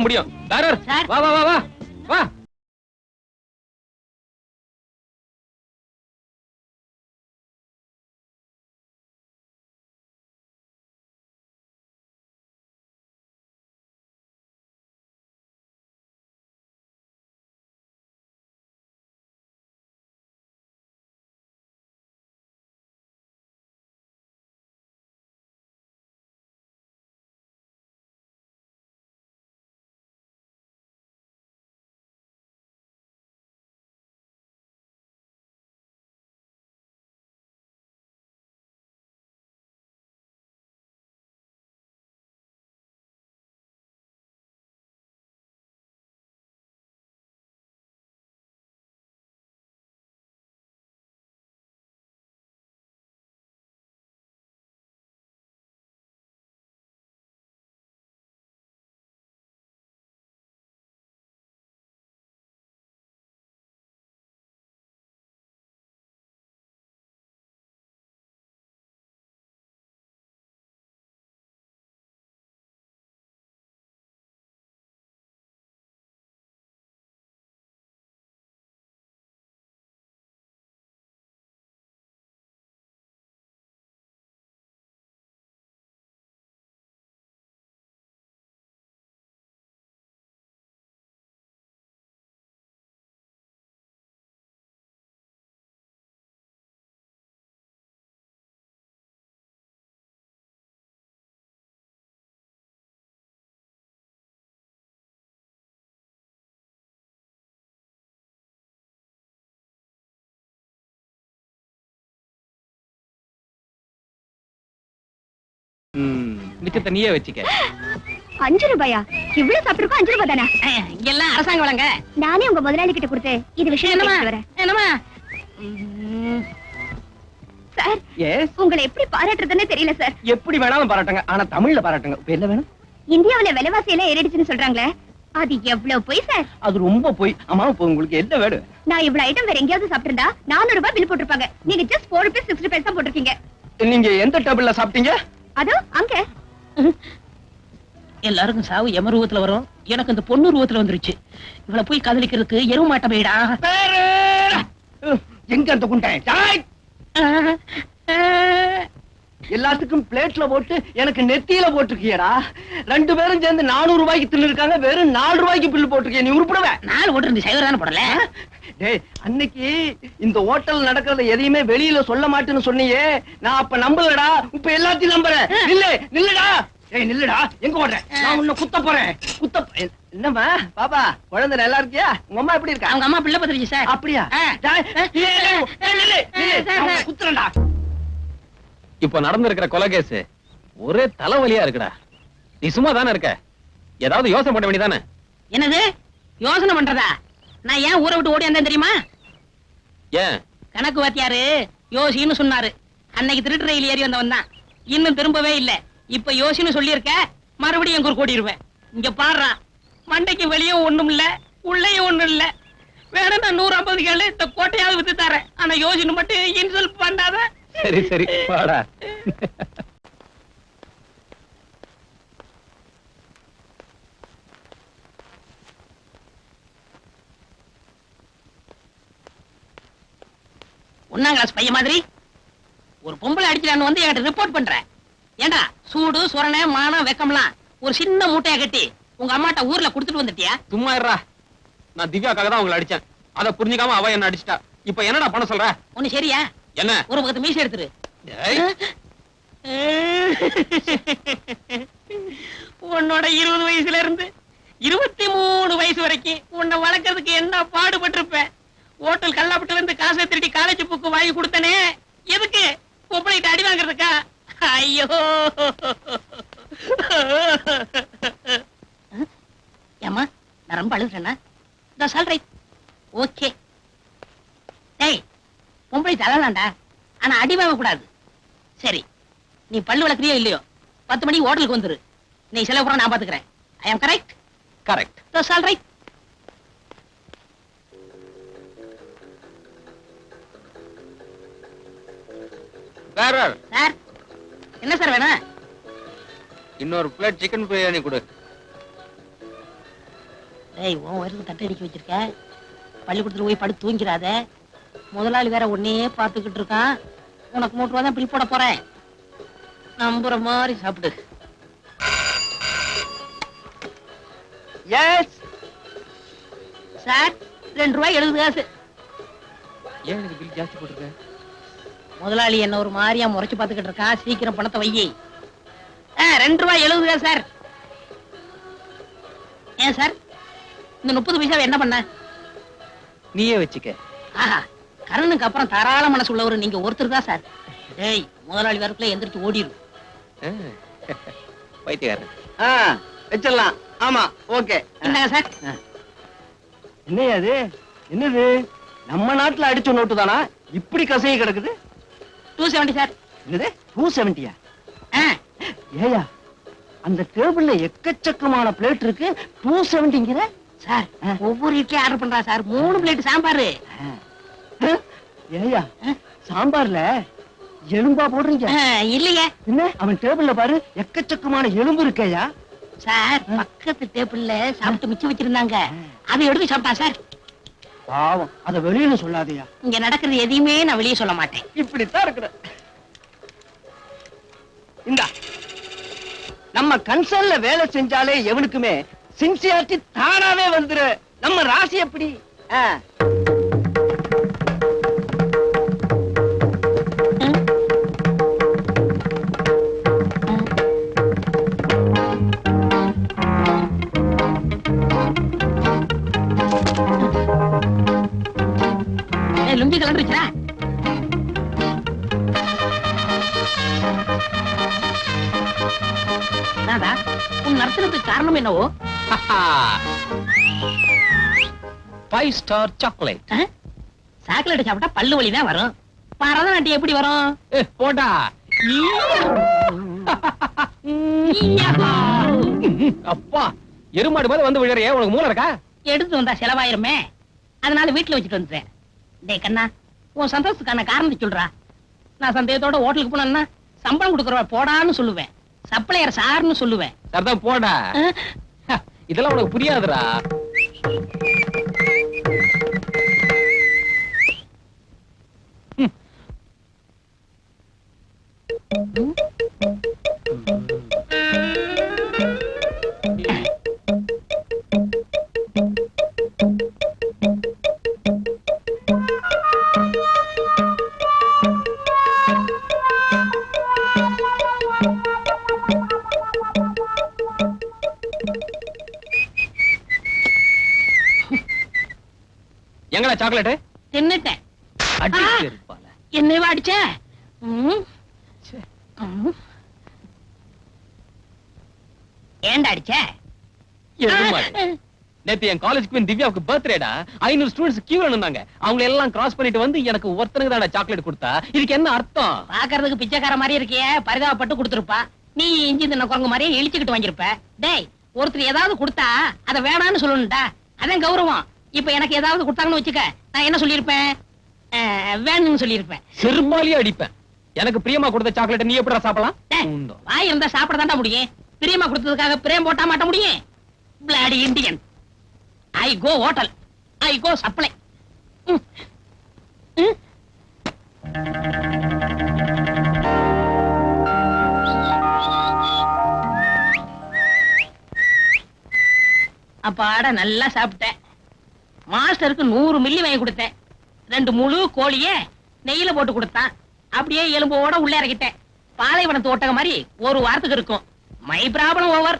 முடியும். சார். வா வா வா வா. வா. மிச்சத்தை நீயே வச்சுக்க. அஞ்சு ரூபாயா? இவ்வளவு சாப்பிட்டுருக்கோம் அஞ்சு ரூபாய் தானே? அஹ், இங்கெல்லாம் அரசாங்க வழங்க. நானே உங்க முதலாளி கிட்ட கொடுத்து இது விஷயம் என்னமா சார் எஸ் உங்களை எப்படி பாராட்டுறதுன்னு தெரியல சார். எப்படி வேணாலும் பாராட்டுங்க. ஆனா தமிழ்ல பாராட்டுங்க. இப்ப என்ன வேணும் இந்தியாவுல விலைவாசி எல்லாம் ஏறிடுச்சுன்னு சொல்றாங்களே அது எவ்வளவு போய் சார்? அது ரொம்ப போய். ஆமா இப்ப உங்களுக்கு என்ன வேணும்? நான் இவ்வளவு ஐட்டம் வேற எங்கேயாவது சாப்பிட்டிருந்தா நானூறு ரூபாய் பில் போட்டிருப்பாங்க. நீங்க just four rupees sixty paisa போட்டிருக்கீங்க. நீங்க எந்த டேபிள்ல சாப்பிட்டீங்க? அதோ அங்க. எல்லாருக்கும் சாவு எம ரூபத்துல வரும். எனக்கு இந்த பொண்ணு ரூபத்துல வந்துருச்சு. இவள போய் காதலிக்கிறதுக்கு எருவு மாட்ட போயிடா எங்க அந்த குண்டை? டாய்! எல்லாத்துக்கும் பிளேட்ல போட்டு எனக்கு நெத்தியில போட்டிருக்கியடா. ரெண்டு பேரும் சேர்ந்து நானூறு ரூபாய்க்கு தின்னு இருக்காங்க வெறும் நாலு ரூபாய்க்கு பில்லு போட்டிருக்கிய நீ உருப்பிடுவ. நாலு ஓட்டு இருந்து சைவர் தானே போடல டேய் அன்னைக்கு இந்த ஹோட்டல் நடக்கிறத எதையுமே வெளியில சொல்ல மாட்டேன்னு சொன்னியே. நான் அப்ப நம்பலடா. இப்ப எல்லாத்தையும் நம்புறேன். நில்லு நில்லுடா. ஏய் நில்லுடா. எங்க ஓடுற? நான் உன்னை குத்த போறேன். குத்த என்னம்மா? பாபா குழந்தை நல்லா இருக்கியா? உங்க அம்மா எப்படி இருக்கா? அவங்க அம்மா பிள்ளை பத்திரிச்சு சார். அப்படியா? ஆ. டேய், ஏய், ஏய், ஏய், நில்லு, நில்லு. நான் உன்னை குத்துறேன்டா. இப்ப நடந்திருக்கிற கொலை கேஸ் ஒரே தலைவலியா இருக்குடா. நீ சும்மா தானே இருக்க? ஏதாவது யோசனை பண்ண வேண்டியதானே என்னது? யோசனை பண்றதா? நான் ஏன் ஊரை விட்டு ஓடி வந்தேன் தெரியுமா? ஏன்? கணக்கு வாத்தியாரு யோசின்னு சொன்னாரு. அன்னைக்கு திருட்டு ரயில் ஏறி வந்தவன் தான். இன்னும் திரும்பவே இல்ல. இப்ப யோசின்னு சொல்லியிருக்க மறுபடியும் எங்க கூட்டிடுவேன் இங்க பாடுறா மண்டைக்கு வெளியும் ஒண்ணும் இல்ல உள்ளேயும் ஒண்ணும் இல்ல. வேணும் நான் நூறு ஐம்பது கேளு இந்த கோட்டையாவது வித்து தரேன். ஆனா யோசின்னு மட்டும் இன்சல்ட் பண்ணாத. சரி சரி வாடா. ஒன்னாம் கிளாஸ் பையன் மாதிரி? ஒரு பொம்பளை அடிச்சிடான்னு வந்து என்கிட்ட ரிப்போர்ட் பண்ற ஏண்டா சூடு சுரணை மானம் வெக்கம்லாம் ஒரு சின்ன மூட்டையை கட்டி உங்க அம்மாட்ட ஊர்ல குடுத்துட்டு வந்துட்டியா? சும்மா இருடா. நான் திவ்யாக்காக தான் உங்களை அடிச்சேன். அத புரிஞ்சுக்காம அவ என்ன அடிச்சிட்டா. இப்ப என்னடா பண்ண சொல்ற? ஒண்ணு சரியா? என்ன? ஒரு பக்கத்து மீசை எடுத்துரு. உன்னோட இருபது வயசுல இருந்து இருபத்தி மூணு வயசு வரைக்கும் உன்னை வளர்க்கறதுக்கு என்ன பாடுபட்டிருப்ப? ஹோட்டல் கல்லாப்பட்டுல இருந்து காசை திருடி காலேஜ் புக்கு வாங்கி கொடுத்தனே. எதுக்கு? பொம்பளைட்டு அடி வாங்குறதுக்கா? ஐயோ. ஏமா நான் ரொம்ப அழுதுறேன்னா இந்த சொல்றேன். ஓகே. டேய் பொம்பளை தள்ளலாம்டா ஆனா அடி வாங்க கூடாது. சரி நீ பல்லு வளர்க்குறியோ இல்லையோ? பத்து மணிக்கு ஹோட்டலுக்கு வந்துரு. நீ செலவு கூட நான் பாத்துக்கிறேன். I am correct correct right வேற சார் என்ன சார் வேணும்? இன்னொரு பிளேட் சிக்கன் பிரியாணி கொடு. ஏய் உன் வயிறுக்கு தட்டை அடிக்க வச்சிருக்க? பள்ளிக்கூடத்துல போய் படுத்து தூங்கிறாத முதலாளி வேற உன்னையே பார்த்துக்கிட்டு இருக்கான். உனக்கு மூட்டு ரூபா தான் பில் போட போறேன். நம்புற மாதிரி சாப்பிடு. எஸ் சார் ரெண்டு ரூபாய் எழுபது காசு. ஏன் எனக்கு பில் ஜாஸ்தி போட்டிருக்க? முதலாளி என்ன ஒரு மாதிரியா முறைச்சு பார்த்துக்கிட்டு இருக்கான் சீக்கிரம் பணத்தை வையி. ரெண்டு ரூபாய் எழுபது சார். ஏன் சார்? இந்த முப்பது பைசாவை என்ன பண்ண? நீயே வச்சுக்க. ஆஹா கரனுக்கு அப்புறம் தாராள மனசு உள்ளவர் நீங்க ஒருத்தர் தான் சார். ஏய் முதலாளி வரக்குள்ள எந்திரிச்சு ஓடிடும் பைத்தியாரன் ஆ வச்சிடலாம். ஆமா ஓகே. என்னங்க சார்? என்னையா அது? என்னது? நம்ம நாட்டுல அடிச்ச நோட்டு தானா? இப்படி கசைய கிடக்குது? டூ செவன்டி சார் என்னது? டூ செவன்டியா ஆ, ஏயா அந்த டேபிள்ல எக்கச்சக்கமான பிளேட் இருக்கு. டூ செவன்டிங்கிற சார். ஒவ்வொரு இட்லி ஆர்டர் பண்றா சார். மூணு பிளேட் சாம்பார். ஏயா சாம்பார்ல எலும்பா போடுறீங்க. இல்லையே. என்ன? அவன் டேபிள்ல பாரு எக்கச்சக்கமான எலும்பு இருக்கேயா சார் பக்கத்து டேபிள்ல சாப்பிட்டு மிச்சம் வச்சிருந்தாங்க. அதை எடுத்து சாப்பிட்டான் சார். பாவம். அத வெளியில சொல்லாதயா. இங்க நடக்கிறது எதையுமே நான் வெளியே சொல்ல மாட்டேன். இப்படித்தான் இருக்கிற இந்தா. நம்ம கன்சர்ன்ல வேலை செஞ்சாலே எவனுக்குமே சின்சியாரிட்டி தானாவே வந்துரு நம்ம ராசி எப்படி? ஆ. என்னவோ? ஃபைவ் ஸ்டார் சாக்லேட் சாக்லேட் சாப்பிட்டா பல்லு வலி தான் வரும் பரதநாட்டியம் எப்படி வரும்? போடா. அப்பா எருமாடு மாதிரி வந்து விழறிய உனக்கு மூளை இருக்கா? எடுத்து வந்தா செலவாயிருமே. அதனால வீட்டுல வச்சுட்டு வந்துட்டேன் டேய் கண்ணா உன் சந்தோஷத்துக்கான காரணத்தை சொல்றா. நான் சந்தேகத்தோட ஹோட்டலுக்கு போனேன்னா சம்பளம் கொடுக்குறவ போடான்னு சொல்லுவேன். சப்ளையர் சார்னு சொல்லுவேன். சரிதான் போடா. இதெல்லாம் உனக்கு புரியாதுடா. எங்கடா சாக்லேட் தின்னுட்டேன் என்னைவா அடிச்ச. ஏன்டா அடிச்ச? நேத்து என் காலேஜ் குயின் திவ்யாவுக்கு பர்த்டேடா ஐநூறு ஸ்டூடெண்ட்ஸ் கியூல நின்னாங்க. அவங்க எல்லாம் கிராஸ் பண்ணிட்டு வந்து எனக்கு ஒருத்தனுக்கு தான் சாக்லேட் கொடுத்தா. இதுக்கு என்ன அர்த்தம்? பாக்குறதுக்கு பிச்சைக்கார மாதிரி இருக்கியே. பரிதாபப்பட்டு கொடுத்துருப்பா. நீ இஞ்சி தின்ன குரங்கு மாதிரியே இழிச்சுக்கிட்டு வாங்கியிருப்ப. டேய் ஒருத்தர் ஏதாவது கொடுத்தா அத வேணான்னு சொல்லணும்டா. அதான் கௌரவம். இப்ப எனக்கு ஏதாவது கொடுத்தாங்கன்னு வச்சுக்க நான் என்ன சொல்லியிருப்பேன்? வேணும்னு சொல்லியிருப்பேன். செருமாலியே அடிப்பேன். எனக்கு பிரியமா கொடுத்த சாக்லேட் நீ எப்படிடா சாப்பிடலாம். வாய் இருந்தா சாப்பிட தாண்டா முடியும். பிரியமா கொடுத்ததுக்காக பிரேம் போட்டா மாட்ட முடியும். Bloody Indian I go hotel I go supply அப்பாட நல்லா சாப்பிட்டேன். மாஸ்டருக்கு நூறு மில்லி வாங்கி கொடுத்தேன். ரெண்டு முழு கோழிய நெய்யில போட்டு கொடுத்தான். அப்படியே எலும்போட உள்ள இறக்கிட்டேன். பாலைவனத்து ஒட்டக மாதிரி ஒரு வாரத்துக்கு இருக்கும். மை ப்ராப்ளம் ஓவர்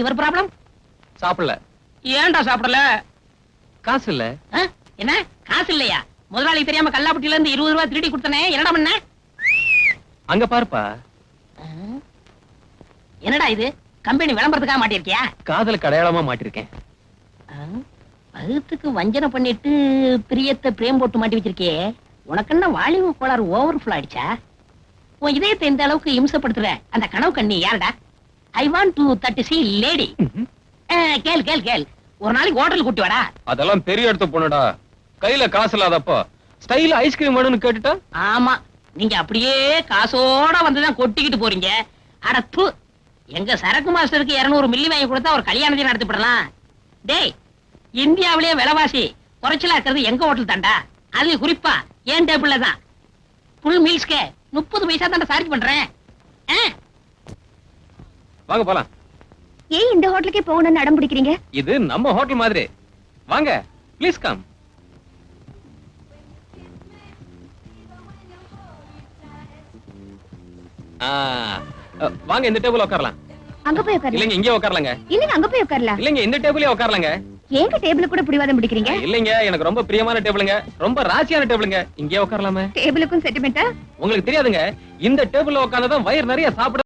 இவர் ப்ராப்ளம் சாப்பிடல. ஏன்டா சாப்பிடல? காசு இல்ல? என்ன? காசு இல்லையா? முதலாளி தெரியாம கல்லாப்பட்டியில இருந்து இருபது ரூபாய் திருடி கொடுத்தனே. என்னடா பண்ண? அங்க பாருப்பா? என்னடா இது? கம்பெனி விளம்பரத்துக்காக மாட்டிருக்கியா காதலுக்கு அடையாளமா மாட்டிருக்கேன்? பகுத்துக்கு வஞ்சனை பண்ணிட்டு பிரியத்தை பிரேம் போட்டு மாட்டி வச்சிருக்கியே. உனக்கு என்ன வாலிப கோளாறு ஓவர் ஆயிடுச்சா? உன் இதயத்தை இந்த அளவுக்கு இம்சப்படுத்துற அந்த கனவு கண்ணி யாருடா? ஐ வாண்ட் டு தட்டு சி லேடி கேள் கேள் கேள். ஒரு நாளைக்கு ஹோட்டல் கூட்டி வாடா. அதெல்லாம் பெரிய இடத்து பொண்ணுடா கையில காசு இல்லாதப்போ ஸ்டைல் ஐஸ்கிரீம் வேணும்னு கேட்டுட்டா? ஆமா. நீங்க அப்படியே காசோட வந்துதான் கொட்டிக்கிட்டு போறீங்க. அட எங்க சரக்கு மாஸ்டருக்கு 200 மில்லி வாங்கி கொடுத்தா ஒரு கல்யாணத்தையும் நடத்தி விடலாம் டேய் இந்தியாவிலேயே விலைவாசி குறைச்சலா இருக்கிறது எங்க ஹோட்டல் தாண்டா? அதுலயும் குறிப்பா ஏன் டேபிள்ல தான். ஃபுல் மீல்ஸ்க்கு முப்பது பைசா தாண்டா சார்ஜ் பண்றேன். வாங்க போலாம். ஏன் இந்த ஹோட்டலுக்கே போகணும்னு அடம் பிடிக்கிறீங்க? இது நம்ம ஹோட்டல் மாதிரி. வாங்க ப்ளீஸ் கம் வாங்க இந்த டேபிள் உட்காரலாம். அங்க போய் உட்காரலாம் இல்லைங்க இங்கே உட்காரலாங்க. இல்லங்க அங்க போய் உட்காரலாம். இல்லைங்க இந்த டேபிளே உட்காரலாங்க. ஏங்க டேபிள் கூட பிடிவாதம் பிடிக்கிறீங்க? இல்லைங்க எனக்கு ரொம்ப பிரியமான டேபிளுங்க. ரொம்ப ராசியான டேபிளுங்க. இங்கே உட்காரலாமே. டேபிளுக்கும் செட்டிமெண்டா உங்களுக்கு தெரியாதுங்க இந்த டேபிள்ல உட்கார்ந்தா வயிறு நிறைய சாப்பிட